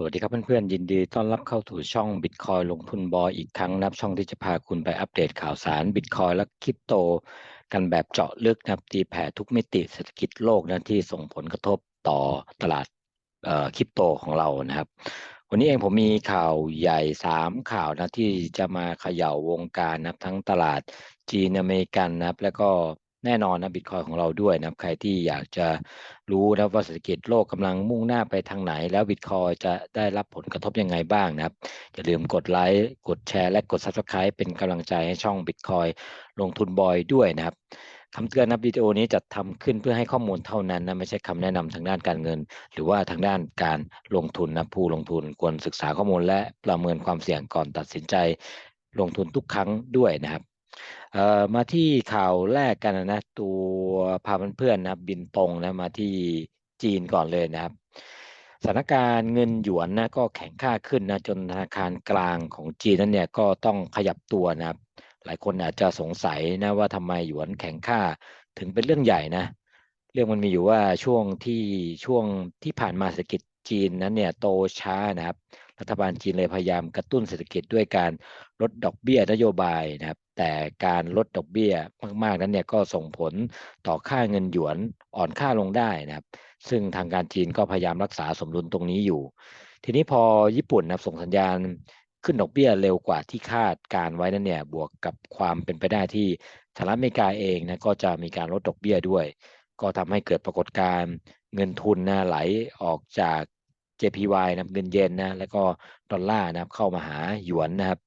สวัสดีครับเพื่อนๆ ยินดีต้อนรับเข้าสู่ช่อง Bitcoin ลงทุนบอยอีกครั้งนะครับช่องที่จะพาคุณไปอัปเดตข่าวสาร Bitcoin และคริปโต กันแบบเจาะลึกนะครับตีแผ่ทุกมิติเศรษฐกิจโลกนะที่ส่งผลกระทบต่อตลาดคริปโตของเรานะครับ วันนี้เองผมมีข่าวใหญ่ 3 ข่าวนะที่จะมาเขย่าวงการนะครับทั้งตลาดจีนอเมริกันนะครับ แล้วก็ แน่นอนนะบิตคอยของเราด้วยนะใครที่อยากจะรู้นะว่าเศรษฐกิจโลกกำลังมุ่งหน้าไปทางไหน แล้วบิตคอยจะได้รับผลกระทบยังไงบ้างนะครับ อย่าลืมกดไลค์กดแชร์และกด Subscribe เป็นกำลังใจให้ช่องบิตคอยลงทุนบอยด้วยนะครับคำเตือนนะวิดีโอนี้จะทำขึ้นเพื่อให้ข้อมูลเท่านั้นนะไม่ใช่คำแนะนำทางด้านการเงิน หรือว่าทางด้านการลงทุนนะผู้ลงทุนควรศึกษาข้อมูลและประเมินความเสี่ยงก่อนตัดสินใจ ลงทุนทุกครั้งด้วยนะครับ เอ่อมาที่ข่าวแรกกันนะ ตัวพาเพื่อนๆนะบินตรงนะมาที่จีนก่อนเลยนะครับสถานการณ์เงินหยวนนะก็แข็งค่าขึ้นนะจนธนาคารกลางของจีนนั้นเนี่ยก็ต้องขยับตัวนะครับ หลายคนอาจจะสงสัยนะว่าทำไมหยวนแข็งค่าถึงเป็นเรื่องใหญ่นะ เรื่องมันมีอยู่ว่าช่วงที่ช่วงที่ผ่านมาเศรษฐกิจจีนนั้นเนี่ยโตช้านะครับ รัฐบาลจีนเลยพยายามกระตุ้นเศรษฐกิจด้วยการลดดอกเบี้ยนโยบายนะครับ แต่การลดดอกเบี้ยมากๆนั้นเนี่ยก็ส่งผลต่อค่าเงินหยวนอ่อนค่าลงได้นะครับ ซึ่งทางการจีนก็พยายามรักษาสมดุลตรงนี้อยู่ ทีนี้พอญี่ปุ่นนะส่งสัญญาณขึ้นดอกเบี้ยเร็วกว่าที่คาดการไว้นั่นเนี่ยบวกกับความเป็นไปได้ที่สหรัฐอเมริกาเองนะก็จะมีการลดดอกเบี้ยด้วย ก็ทำให้เกิดปรากฏการณ์เงินทุนนะไหลออกจาก JPY นะเงินเยนนะแล้วก็ดอลลาร์นะครับเข้ามาหาหยวนนะครับ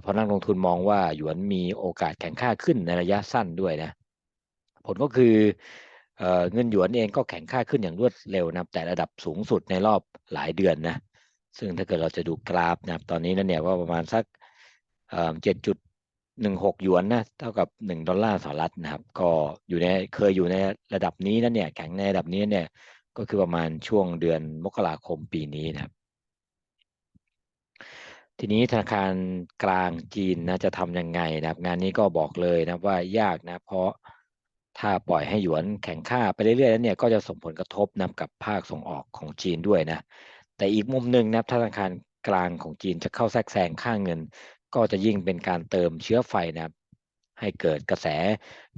เพราะนักลงทุนมองว่าหยวนมีโอกาสแข็งค่าขึ้นในระยะสั้นด้วยนะผลก็คือเงินหยวนเองก็แข็งค่าขึ้นอย่างรวดเร็วนะแต่ระดับสูงสุดในรอบหลายเดือนนะซึ่งถ้าเกิดเราจะดูกราฟนะตอนนี้นั่นเนี่ยว่าประมาณสักเจ็ดจุดหนึ่งหกหยวนนะเท่ากับหนึ่งดอลลาร์สหรัฐนะครับ ก็อยู่ในเคยอยู่ในระดับนี้นั่นเนี่ยแข็งในระดับนี้เนี่ย ก็คือประมาณช่วงเดือนมกราคมปีนี้นะครับ ทีนี้ธนาคารกลางจีนนะจะทำยังไงนะครับ งานนี้ก็บอกเลยนะว่ายากนะ เพราะถ้าปล่อยให้หยวนแข็งค่าไปเรื่อยๆแล้วเนี่ยก็จะส่งผลกระทบนะกับภาคส่งออกของจีนด้วยนะ แต่อีกมุมหนึ่งนะธนาคารกลางของจีนจะเข้าแทรกแซงค่าเงิน ก็จะยิ่งเป็นการเติมเชื้อไฟนะครับให้เกิดกระแส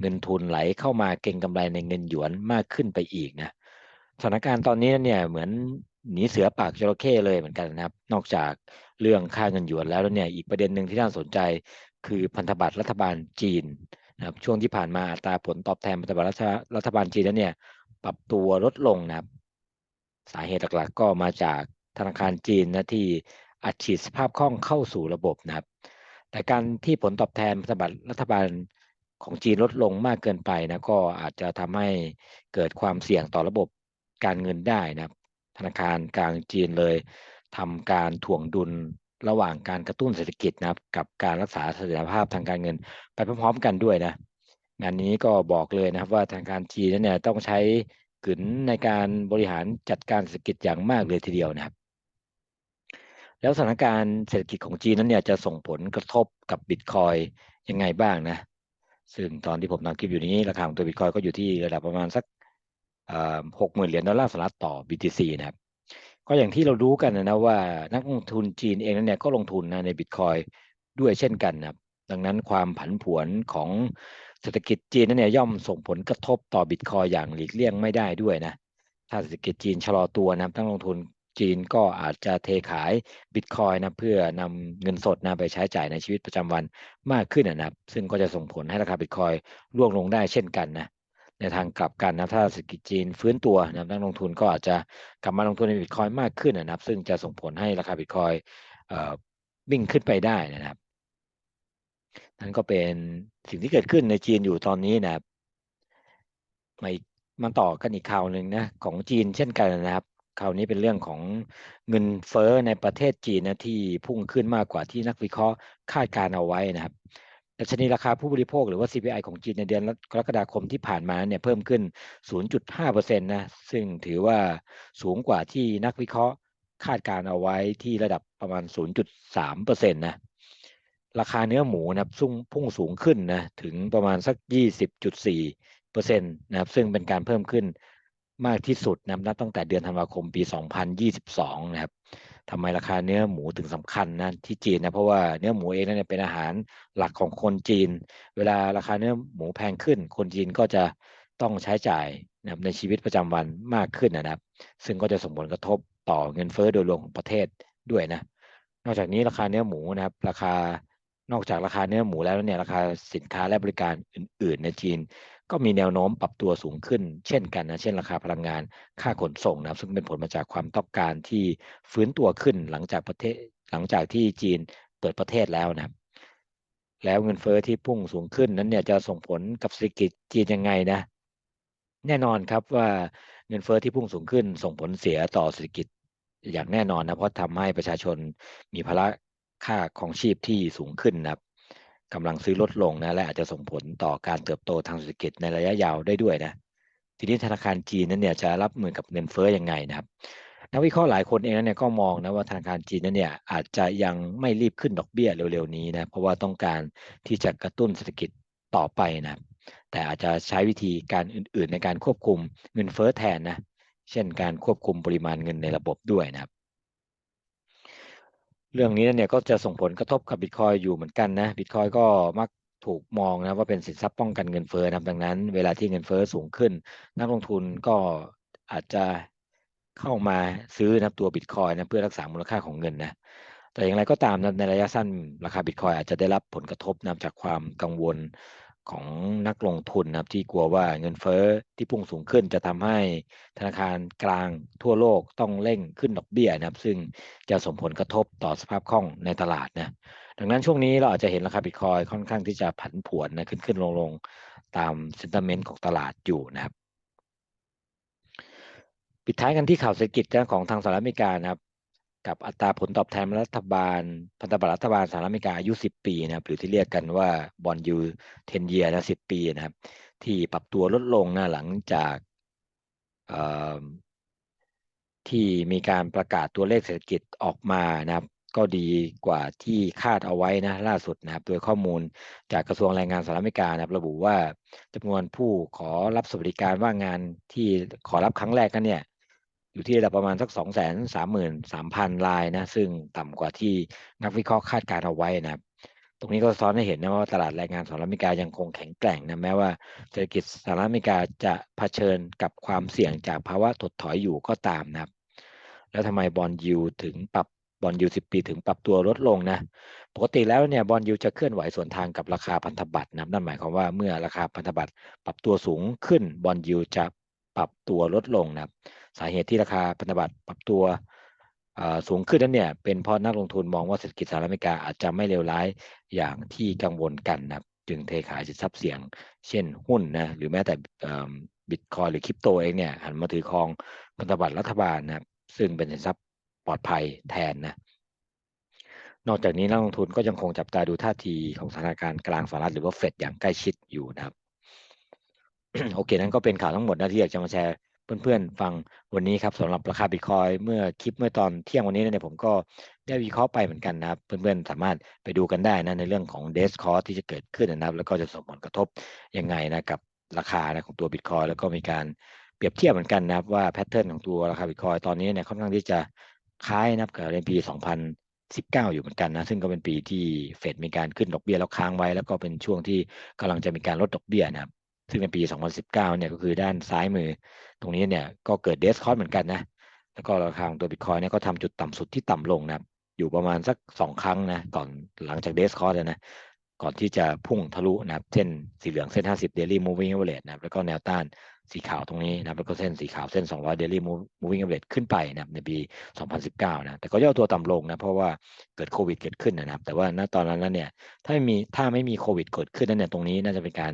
เงินทุนไหลเข้ามาเก็งกำไรในเงินหยวนมากขึ้นไปอีกนะ สถานการณ์ตอนนี้เนี่ยเหมือนหนีเสือปากจระเข้เลยเหมือนกันนะครับ นอกจากเรื่องค่าเงินหยวนแล้วเนี่ยอีกประเด็นหนึ่งที่น่าสนใจ คือพันธบัตรรัฐบาลจีนนะครับช่วงที่ผ่านมาอัตราผลตอบแทนพันธบัตรรัฐบาลจีนนั้นเนี่ยปรับตัวลดลงนะครับ สาเหตุหลักๆ ก็มาจากธนาคารจีนนะที่อัดฉีดสภาพคล่องเข้าสู่ระบบนะครับ แต่การที่ผลตอบแทนพันธบัตรรัฐบาลของจีนลดลงมากเกินไปนะก็อาจจะทำให้เกิดความเสี่ยงต่อระบบ การเงินได้นะครับ ธนาคารกลางจีนเลยทำการถ่วงดุลระหว่างการกระตุ้นเศรษฐกิจนะครับ กับการรักษาเสถียรภาพทางการเงิน ไปพร้อมๆกันด้วยนะงานนี้ก็บอกเลยนะครับว่าทางการจีนนั้นเนี่ยต้องใช้กึนในการบริหารจัดการเศรษฐกิจอย่างมากเลยทีเดียวนะครับ แล้วสถานการณ์เศรษฐกิจของจีนนั้นเนี่ยจะส่งผลกระทบกับบิตคอยยังไงบ้างนะ ซึ่งตอนที่ผมทำคลิปอยู่นี้ราคาของตัวบิตคอยก็อยู่ที่ระดับประมาณสัก หกหมื่นเหรียญดอลลาร์สหรัฐต่อ BTC นะครับ ก็อย่างที่เรารู้กันนะว่านักลงทุนจีนเองนั้นเนี่ยก็ลงทุนนะในบิตคอยด้วยเช่นกันนะครับ ดังนั้นความผันผวนของเศรษฐกิจจีนนั้นเนี่ยย่อมส่งผลกระทบต่อบิตคอยอย่างหลีกเลี่ยงไม่ได้ด้วยนะ ถ้าเศรษฐกิจจีนชะลอตัวนะนักลงทุนจีนก็อาจจะเทขายบิตคอยนะเพื่อนำเงินสดนะไปใช้จ่ายในชีวิตประจำวันมากขึ้นนะครับ ซึ่งก็จะส่งผลให้ราคาบิตคอยร่วงลงได้เช่นกันนะ ในทางกลับกันนะถ้าเศรษฐกิจจีนฟื้นตัวนะนักลงทุนก็อาจจะกลับมาลงทุนในบิตคอยมากขึ้นนะครับ ซึ่งจะส่งผลให้ราคาบิตคอยวิ่งขึ้นไปได้นะครับ นั่นก็เป็นสิ่งที่เกิดขึ้นในจีนอยู่ตอนนี้นะครับมามาต่อกันอีกข่าวหนึ่งนะของจีนเช่นกันนะครับคราวนี้เป็นเรื่องของเงินเฟ้อในประเทศจีนนะที่พุ่งขึ้นมากกว่าที่นักวิเคราะห์คาดการเอาไว้นะครับ ดัชนีราคาผู้บริโภคหรือว่า CPI ของจีนในเดือนกรกฎาคมที่ผ่านมาเนี่ยเพิ่มขึ้น 0.5%นะซึ่งถือว่าสูงกว่าที่นักวิเคราะห์คาดการเอาไว้ที่ระดับประมาณ 0.3%นะราคาเนื้อหมูนะพุ่งพุ่งสูงขึ้นนะถึงประมาณสัก 20.4%นะครับซึ่งเป็นการเพิ่มขึ้นมากที่สุดนะนับตั้งแต่เดือนธันวาคมปี 2022 นะครับ ทำไมราคาเนื้อหมูถึงสำคัญนะที่จีนนะเพราะว่าเนื้อหมูเองนั้นเป็นอาหารหลักของคนจีน เวลาราคาเนื้อหมูแพงขึ้น คนจีนก็จะต้องใช้จ่ายนะในชีวิตประจำวันมากขึ้นนะครับ ซึ่งก็จะส่งผลกระทบต่อเงินเฟ้อโดยรวมของประเทศด้วยนะ นอกจากนี้ราคาเนื้อหมูนะครับ ราคานอกจากราคาเนื้อหมูแล้วเนี่ยราคาสินค้าและบริการอื่น ๆ ในจีน ก็มีแนวโน้มปรับตัวสูงขึ้น เช่นกันนะเช่นราคาพลังงาน ค่าขนส่งนะครับซึ่งเป็นผลมาจากความต้องการที่ฟื้นตัวขึ้นหลังจากประเทศหลังจากที่จีนเปิดประเทศแล้วนะครับแล้วเงินเฟ้อที่พุ่งสูงขึ้นนั้นเนี่ยจะส่งผลกับเศรษฐกิจจีนยังไงนะ แน่นอนครับว่าเงินเฟ้อที่พุ่งสูงขึ้น ส่งผลเสียต่อเศรษฐกิจอย่างแน่นอนนะเพราะทำให้ประชาชนมีภาระค่าของชีพที่สูงขึ้นนะครับ กำลังซื้อลดลงนะและอาจจะส่งผลต่อการเติบโตทางเศรษฐกิจในระยะยาวได้ด้วยนะทีนี้ธนาคารจีนนั้นเนี่ยจะรับมือกับเงินเฟ้อยังไงนะครับนักวิเคราะห์หลายคนเองเนี่ยก็มองนะว่าธนาคารจีนนั้นเนี่ยอาจจะยังไม่รีบขึ้นดอกเบี้ยเร็วๆนี้นะเพราะว่าต้องการที่จะกระตุ้นเศรษฐกิจต่อไปนะแต่อาจจะใช้วิธีการอื่น ๆ ในการควบคุมเงินเฟ้อแทนนะเช่นการควบคุมปริมาณเงินในระบบด้วยนะครับ เรื่องนี้เนี่ยก็จะส่งผลกระทบกับบิตคอยอยู่เหมือนกันนะบิตคอยก็มักถูกมองนะว่าเป็นสินทรัพย์ป้องกันเงินเฟ้อนะดังนั้น เวลาที่เงินเฟ้อสูงขึ้น นักลงทุนก็อาจจะเข้ามาซื้อนะตัวบิตคอยนะเพื่อรักษามูลค่าของเงินนะแต่อย่างไรก็ตามนะในระยะสั้นราคาบิตคอยอาจจะได้รับผลกระทบนะจากความกังวล ของนักลงทุนนะครับที่กลัวว่าเงินเฟ้อที่พุ่งสูงขึ้นจะทำให้ธนาคารกลางทั่วโลกต้องเร่งขึ้นดอกเบี้ยนะครับ ซึ่งจะส่งผลกระทบต่อสภาพคล่องในตลาดนะดังนั้นช่วงนี้เราอาจจะเห็นราคาบิตคอยค่อนข้างที่จะผันผวนนะขึ้นขึ้นลงลงตามเซนติเมนต์ของตลาดอยู่นะครับ ปิดท้ายกันที่ข่าวเศรษฐกิจของทางสหรัฐอเมริกานะครับ กับอัตราผลตอบแทนรัฐบาล พันธบัตรรัฐบาลสหรัฐอเมริกาอายุ 10 ปีนะครับหรือที่เรียกกันว่าบอลยูเทนเยียนะ10 ปีนะครับ ที่ปรับตัวลดลงนะหลังจากที่มีการประกาศตัวเลขเศรษฐกิจออกมานะครับ ก็ดีกว่าที่คาดเอาไว้นะล่าสุดนะครับ โดยข้อมูลจากกระทรวงแรงงานสหรัฐอเมริกานะครับ ระบุว่าจำนวนผู้ขอรับสวัสดิการว่างงานที่ขอรับครั้งแรกกันเนี่ย อยู่ที่ระดับประมาณสักสองแสนสามหมื่นสามพันลายนะ ซึ่งต่ำกว่าที่นักวิเคราะห์คาดการเอาไว้นะครับ ตรงนี้ก็สะท้อนให้เห็นนะว่าตลาดแรงงานสหรัฐอเมริกายังคงแข็งแกร่งนะแม้ว่าเศรษฐกิจสหรัฐอเมริกาจะเผชิญกับความเสี่ยงจากภาวะถดถอยอยู่ก็ตามนะครับ แล้วทำไมบอลยูถึงปรับบอลยูสิบปีถึงปรับตัวลดลงนะ ปกติแล้วเนี่ยบอลยูจะเคลื่อนไหวส่วนทางกับราคาพันธบัตรนะนั่นหมายความว่าเมื่อราคาพันธบัตรปรับตัวสูงขึ้นบอลยูจะปรับตัวลดลงนะครับ สาเหตุที่ราคาพันธบัตรปรับตัวสูงขึ้นนั้นเนี่ยเป็นเพราะนักลงทุนมองว่าเศรษฐกิจสหรัฐอเมริกาอาจจะไม่เลวร้ายอย่างที่กังวลกันนะจึงเทขายสินทรัพย์เสี่ยง เช่นหุ้นนะหรือแม้แต่บิตคอยหรือคริปโตเองเนี่ยหันมาถือครองพันธบัตรรัฐบาลนะซึ่งเป็นสินทรัพย์ปลอดภัยแทนนะนอกจากนี้นักลงทุนก็ยังคงจับตาดูท่าทีของธนาคารกลางสหรัฐหรือว่าเฟดอย่างใกล้ชิดอยู่นะครับโอเค นั่นก็เป็นข่าวทั้งหมดนะที่อยากจะมาแชร์ เพื่อนๆฟังวันนี้ครับสำหรับราคาบิตคอยเมื่อคลิปเมื่อตอนเที่ยงวันนี้เนี่ยผมก็ได้วิเคราะห์ไปเหมือนกันนะครับ เพื่อนๆสามารถไปดูกันได้นะในเรื่องของเดสคอร์ที่จะเกิดขึ้นนะครับ แล้วก็จะส่งผลกระทบยังไงนะกับราคานะของตัวบิตคอยแล้วก็มีการเปรียบเทียบเหมือนกันนะครับว่าแพทเทิร์นของตัวราคาบิตคอยตอนนี้เนี่ยค่อนข้างที่จะคล้ายนะครับกับในปี 2019 อยู่เหมือนกันนะซึ่งก็เป็นปีที่เฟดมีการขึ้นดอกเบี้ยแล้วค้างไว้ แล้วก็เป็นช่วงที่กำลังจะมีการลดดอกเบี้ยนะครับ ซึ่งในปี 2019 เนี่ยก็คือด้านซ้ายมือ ตรงนี้เนี่ยก็เกิดเดสคอร์เหมือนกันนะ แล้วก็ราคาของตัวบิตคอยเนี่ยก็ทำจุดต่ำสุดที่ต่ำลงนะอยู่ประมาณสักสองครั้งนะก่อนหลังจากเดสคอร์นะก่อนที่จะพุ่งทะลุนะครับเส้นสีเหลืองเส้น 50 daily moving average นะแล้วก็แนวต้านสีขาวตรงนี้นะแล้วก็เส้นสีขาวเส้น 200 daily moving average ขึ้นไปนะในปี 2019 นะแต่ก็ย่อตัวต่ำลงนะเพราะว่าเกิดโควิดเกิดขึ้นนะครับ แต่ว่าณตอนนั้นเนี่ยถ้าไม่มีถ้าไม่มีโควิดเกิดขึ้นนั่นเนี่ยตรงนี้น่าจะเป็นการ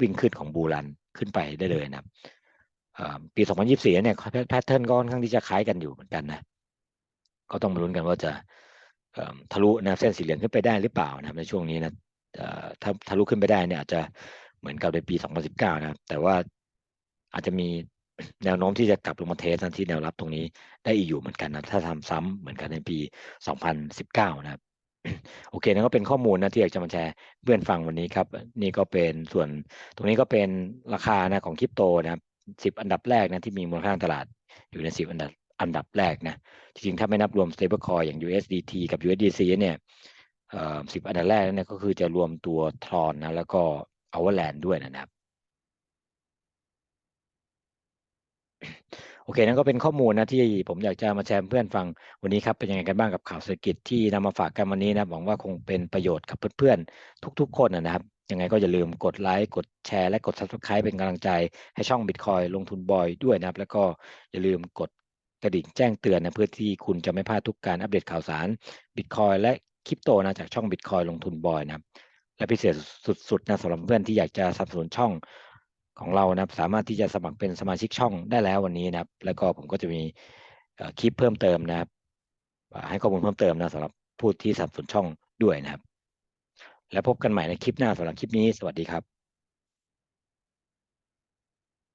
วิ่งขึ้นของบูรันขึ้นไปได้เลยนะครับปี 2024 เนี่ยแพทเทิร์นก็ค่อนข้างที่จะคล้ายกันอยู่เหมือนกันนะ ก็ต้องมาลุ้นกันว่าจะทะลุนะเส้นสีเหลืองขึ้นไปได้หรือเปล่านะในช่วงนี้นะถ้าทะลุขึ้นไปได้เนี่ยอาจจะเหมือนกับในปี 2019 นะแต่ว่าอาจจะมีแนวโน้มที่จะกลับลงมาเทสที่แนวรับตรงนี้ได้อีกอยู่เหมือนกันนะถ้าทำซ้ำเหมือนกันในปี 2019 นะครับ โอเคนั่นก็เป็นข้อมูลนะที่อยากจะมาแชร์เพื่อนฟังวันนี้ครับ นี่ก็เป็นส่วนตรงนี้ก็เป็นราคานะของคริปโตนะครับสิบอันดับแรกนะที่มีมูลค่าตลาดอยู่ในสิบอันดับอันดับแรกนะจริงๆถ้าไม่นับรวม stablecoin อย่าง USDT กับ USDC เนี่ยสิบอันดับแรกนี่ยก็คือจะรวมตัวทรอนนะแล้วก็ Overland ด้วยนะครับ โอเค นั่นก็เป็นข้อมูลนะที่ผมอยากจะมาแชร์เพื่อนฟังวันนี้ครับเป็นยังไงกันบ้างกับข่าวเศรษฐกิจที่นำมาฝากกันวันนี้นะหวังว่าคงเป็นประโยชน์กับเพื่อนๆทุก ๆ คนนะครับยังไงก็อย่าลืมกดไลค์กดแชร์และกด subscribe เป็นกำลังใจให้ช่อง Bitcoin ลงทุนบอยด้วยนะครับ แล้วก็อย่าลืมกดกระดิ่งแจ้งเตือนนะเพื่อที่คุณจะไม่พลาดทุกการอัปเดตข่าวสาร Bitcoin และคริปโตนะจากช่อง Bitcoin ลงทุนบอยนะครับและพิเศษสุดๆนะสำหรับเพื่อนที่อยากจะสนับสนุนช่อง ของเรานะครับ สามารถที่จะสมัครเป็นสมาชิกช่องได้แล้ววันนี้นะครับ แล้วก็ผมก็จะมีคลิปเพิ่มเติมนะครับ ให้ข้อมูลเพิ่มเติมนะสำหรับผู้ที่สับสนุนช่องด้วยนะครับ แล้วพบกันใหม่ในคลิปหน้าสำหรับคลิปนี้สวัสดีครับ